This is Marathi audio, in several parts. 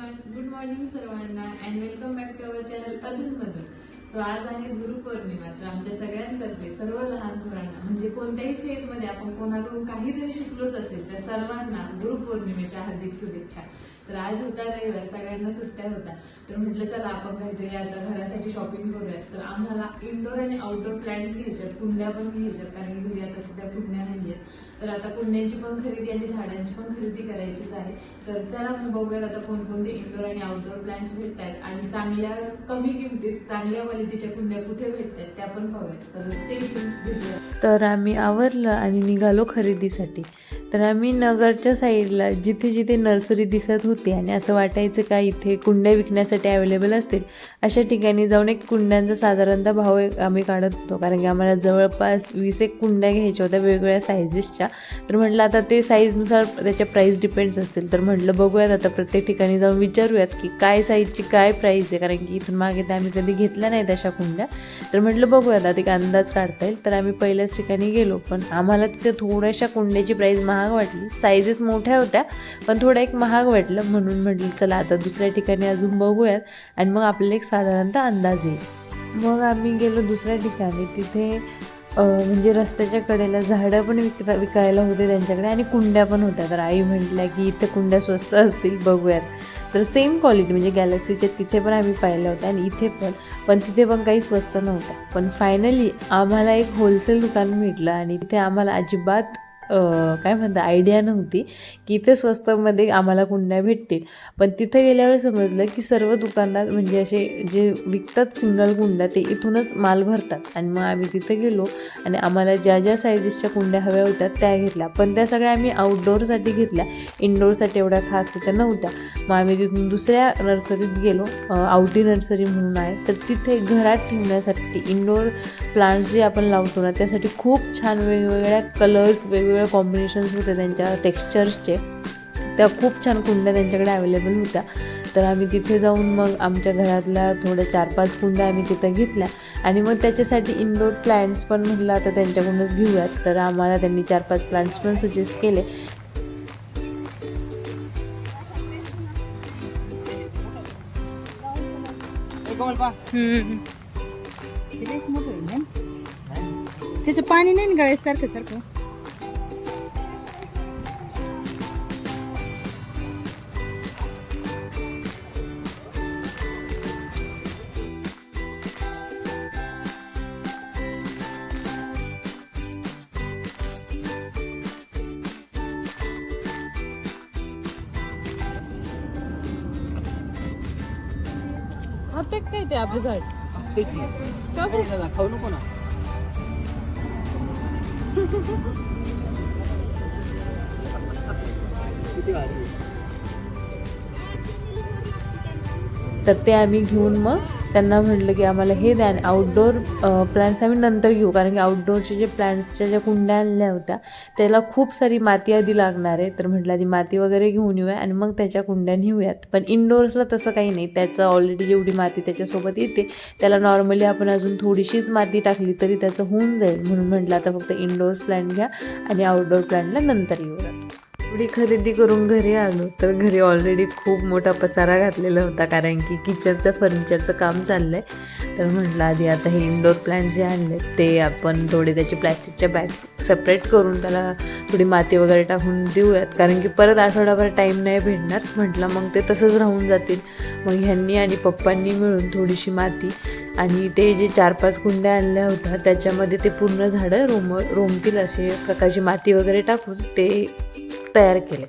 एव्हरीवन गुड मॉर्निंग सर्वांना and welcome back to our channel अधूनमधून सो आज आहे गुरुपौर्णिमा तर आमच्या सगळ्यांतर्फे सर्व लहान मुलांना म्हणजे कोणत्याही फेजमध्ये आपण कोणाकडून काहीतरी शिकलोच असेल त्या सर्वांना गुरुपौर्णिमेच्या हार्दिक शुभेच्छा. तर आज होता रविवार सगळ्यांना सुट्ट्या होता. तर म्हटलं चला आपण काहीतरी आता घरासाठी शॉपिंग करूयात. तर आम्हाला इनडोअर आणि आउटडोर प्लांट्स घ्यायच्यात कुंड्या पण घ्यायच्यात कारण की घरी आता सध्या कुंड्या नाही आहेत तर आता कुंड्यांची पण खरेदी आणि झाडांची पण खरेदी करायचीच आहे. तर चला मग बघूयात आता कोणकोणते इनडोअर आणि आउटडोर प्लांट्स भेटत आहेत आणि चांगल्या कमी किमतीत चांगल्या क्वालिटीच्या कुंड्या कुठे भेटतात त्या पण पाहूयात. तर स्टे भेटूया तर आम्ही आवरलं आणि निघालो खरेदीसाठी. तर आम्ही नगरच्या साईडला जिथे जिथे नर्सरी दिसत होती आणि असं वाटायचं का इथे कुंड्या विकण्यासाठी अवेलेबल असतील अशा ठिकाणी जाऊन एक कुंड्यांचा साधारणतः भाव एक आम्ही काढत होतो. कारण की आम्हाला जवळपास वीस एक कुंड्या घ्यायच्या होत्या वेगवेगळ्या सायझेसच्या तर म्हटलं आता ते साईजनुसार त्याच्या प्राईस डिपेंड्स असतील. तर म्हटलं बघूयात आता प्रत्येक ठिकाणी जाऊन विचारूयात की काय साईजची काय प्राईस आहे. कारण की इथून मागे ते आम्ही कधी घेतल्या नाहीत अशा कुंड्या. तर म्हटलं बघूयात आता एक अंदाज काढता येईल. तर आम्ही पहिल्याच ठिकाणी गेलो. पण आम्हाला तिथे थोड्याशा कुंड्याची प्राईस महाग वाटली. साईजेस मोठ्या होत्या पण थोडं एक महाग वाटलं म्हणून म्हटलं चला आता दुसऱ्या ठिकाणी अजून बघूयात आणि मग आपल्याला एक साधारणतः अंदाज येईल. मग आम्ही गेलो दुसऱ्या ठिकाणी. तिथे म्हणजे रस्त्याच्या कडेला झाडं पण विक विकायला होते त्यांच्याकडे आणि कुंड्या पण होत्या. तर आई म्हटल्या की इथे कुंड्या स्वस्त असतील बघूयात. तर सेम क्वालिटी म्हणजे गॅलेक्सीच्या तिथे पण आम्ही पाहिल्या होत्या आणि इथे पण पण तिथे पण काही स्वस्त नव्हता. पण फायनली आम्हाला एक होलसेल दुकान भेटलं आणि तिथे आम्हाला अजिबात काय म्हणता आयडिया नव्हती की इथे स्वस्तमध्ये आम्हाला कुंड्या भेटतील. पण तिथे गेल्यावर समजलं की सर्व दुकानदार म्हणजे असे जे विकतात सिंगल कुंड्या ते इथूनच माल भरतात. आणि मग आम्ही तिथे गेलो आणि आम्हाला ज्या ज्या सायझेसच्या कुंड्या हव्या होत्या त्या घेतल्या. पण त्या सगळ्या आम्ही आउटडोअरसाठी घेतल्या. इनडोअरसाठी एवढ्या खास तिथं नव्हत्या. मग आम्ही तिथून दुसऱ्या नर्सरीत गेलो. आउटी आवटी नर्सरी म्हणून आहे. तर तिथे घरात ठेवण्यासाठी इनडोअर प्लांट्स जे आपण लावतो ना त्यासाठी खूप छान वेगवेगळ्या कलर्स वेगवेगळ्या कॉम्बिनेशन्स होते त्यांच्या टेक्स्चर्सचे त्या खूप छान कुंड्या त्यांच्याकडे अवेलेबल होत्या. तर आम्ही तिथे जाऊन मग आमच्या घरातल्या थोड्या चार पाच कुंड्या आम्ही तिथं घेतल्या. आणि मग त्याच्यासाठी इंडोर प्लांट्स पण म्हटलं आता त्यांच्याकडूनच घेऊयात. तर आम्हाला त्यांनी चार पाच प्लांट्स पण सजेस्ट केले. त्याचं पाणी नाही गळ्यात सारखं? खाते काय ते आपलं झाड. खाऊ नको ना. किती भारी. तर ते आम्ही घेऊन मग त्यांना म्हटलं की आम्हाला हे द्या आणि आउटडोअर प्लॅन्ट्स आम्ही नंतर घेऊ. कारण की आउटडोअरचे जे प्लॅन्ट्सच्या ज्या कुंड्या आणल्या होत्या त्याला खूप सारी माती आधी लागणार आहे. तर म्हटलं आधी माती वगैरे घेऊन येऊया आणि मग त्याच्या कुंड्या नेऊयात. पण इनडोअर्सला तसं काही नाही. त्याचं ऑलरेडी जेवढी माती त्याच्यासोबत येते त्याला नॉर्मली आपण अजून थोडीशीच माती टाकली तरी त्याचं होऊन जाईल. म्हणून म्हटलं आता फक्त इनडोअर्स प्लॅन्ट घ्या आणि आउटडोअर प्लॅन्टला नंतर येऊयात. एवढी खरेदी करून घरी आलो तर घरी ऑलरेडी खूप मोठा पसारा घातलेला होता कारण की किचनचं फर्निचरचं काम चाललं आहे तर म्हटलं आधी आता हे इंडोर प्लांट जे आणले ते आपण थोडे त्याचे प्लॅस्टिकच्या बॅग्स सेपरेट करून त्याला थोडी माती वगैरे टाकून देऊयात. कारण की परत आठवडाभर टाईम नाही भेटणार. म्हटलं मग ते तसंच राहून जातील. मग ह्यांनी आणि पप्पांनी मिळून थोडीशी माती आणि ते जे चार पाच कुंड्या आणल्या होत्या त्याच्यामध्ये ते पूर्ण झाडं रोम रोमतील असे प्रकारची माती वगैरे टाकून ते तयार केले.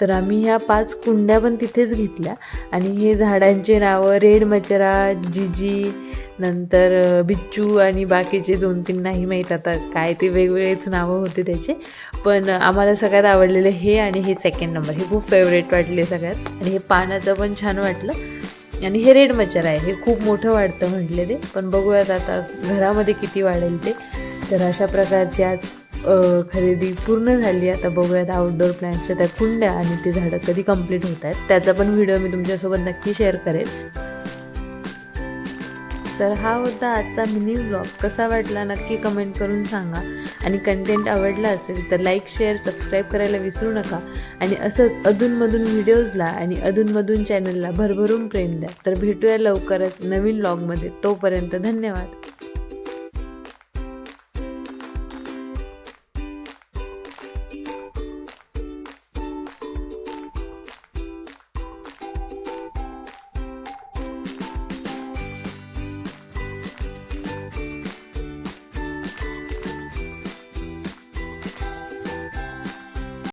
तर आम्ही ह्या पाच कुंड्या पण तिथेच घेतल्या. आणि हे झाडांचे नावं रेड मचरा जिजी नंतर बिच्चू आणि बाकीचे दोन तीन नाही माहीत आता काय ते वेगवेगळेच नावं होते त्याचे. पण आम्हाला सगळ्यात आवडलेलं हे आणि हे सेकंड नंबर हे खूप फेवरेट वाटले सगळ्यात. आणि हे पानाचं पण छान वाटलं. आणि हे रेड मचर आहे. हे खूप मोठं वाटतं म्हटले ते पण बघूयात आता घरामध्ये किती वाढेल ते. तर अशा प्रकारची आज खरेदी पूर्ण झाली आता बघूयात आउटडोअर प्लॅन्सच्या त्या कुंड्या आणि ती झाडं कधी कंप्लीट होत आहेत. त्याचा पण व्हिडिओ मी तुमच्यासोबत नक्की शेअर करेन तर हा होता आजचा मिनी ब्लॉग कसा वाटला नक्की कमेंट करून सांगा. आणि कंटेंट आवडला असेल तर लाईक शेअर सबस्क्राईब करायला विसरू नका. आणि असंच अधूनमधून व्हिडिओजला आणि अधूनमधून चॅनलला भरभरून प्रेम द्या. तर भेटूया लवकरच नवीन ब्लॉगमध्ये तोपर्यंत धन्यवाद.